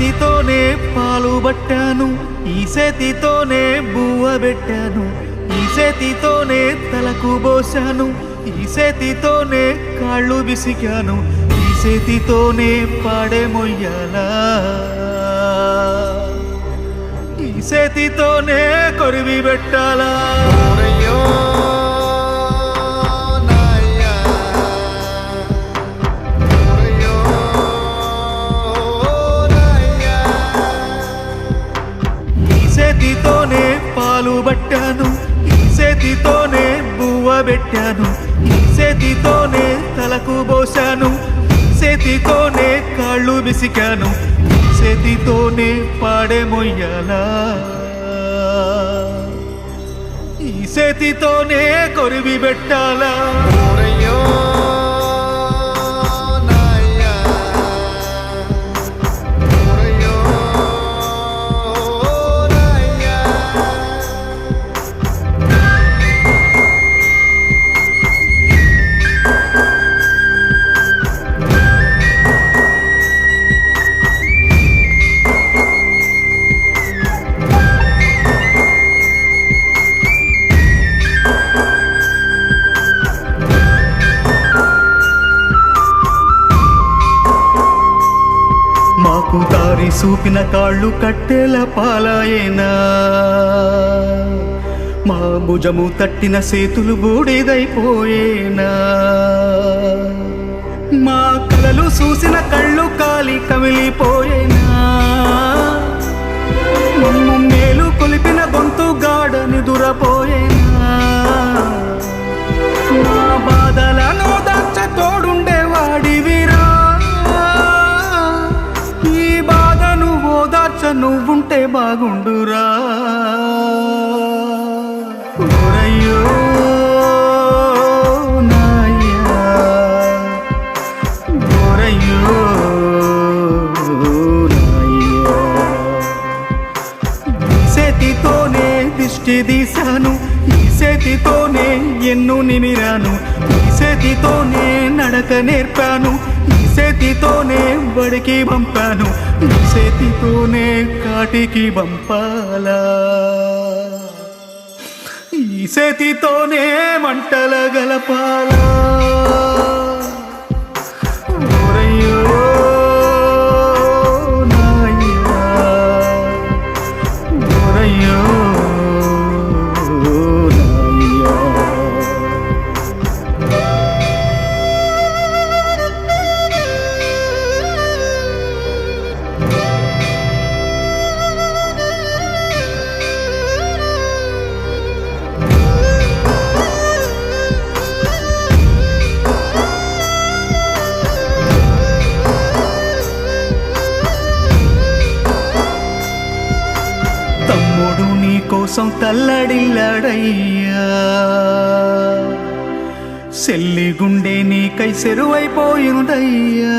చేతితోనే పాలు పట్టాను ఈ చేతితోనే బువ్వ పెట్టాను ఈ చేతితోనే తలకు పోశాను ఈ చేతితోనే కాళ్ళు విసికాను ఈ చేతితోనే పాడే మొయ్యాలా. ఈ చేతితోనే కొరివి పెట్టాలా. పెట్టాను. ఈ చేతితోనే తలకు పోశాను. చేతితోనే కాళ్ళు విసికాను. చేతితోనే పాడే మొయ్యాలా? ఈ చేతితోనే కొరివి పెట్టాలా? సూపిన కాళ్ళు కట్టెల పాలాయేనా మా భుజము తట్టిన సేతులు బూడిదైపోయేనా. మా కలలు చూసిన కళ్ళు కాలి కమిలిపోయేనా. మమ్ము మేలు కొలిపిన గొంతు గాడని దురపోయేనా నువ్వుంటే బాగుండురా. ఓరయ్యో నాయ్యా ఓరయ్యో ఈ చేతితోనే దిష్టి తీశాను ఈ చేతితోనే ఎన్ను నిమిరాను ఈ చేతితోనే నడక నేర్పాను ఈ చేతితోనే బడికి పంపాను ఈ చేతితోనే కాటికి బంపాలా ఈ సతితోనే మంటల గలపాలా? కోసం తల్లడిల్లాడయ్యా. సెల్లి గుండె నీకై సెరువైపోయిందయ్యా.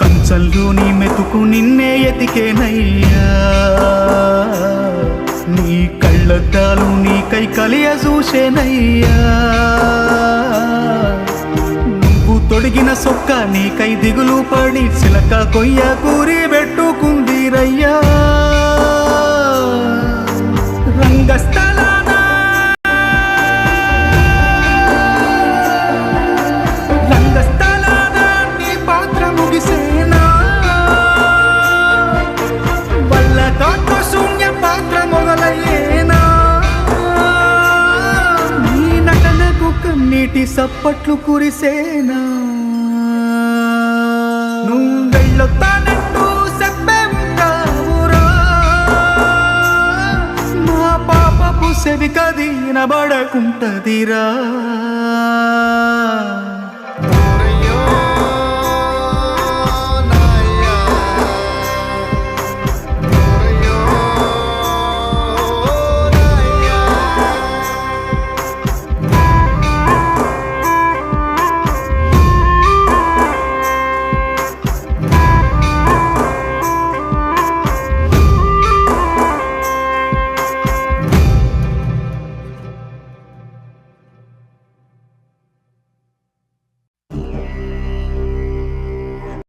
కంచంలో నీ మెతుకు నిన్నే ఎతికేనయ్యా. నీ కళ్ళద్దాలు నీకై కలియ చూసేనయ్యా. నువ్వు తొడిగిన సొక్క నీకై దిగులు పడి చిలక కొయ్య కూరి పెట్టుకుందిరయ్యా. కన్నీటి సప్పట్లు కురిసేనా? నువ్వు వెళ్ళొత్తానంటూ మా పాపపు సెవి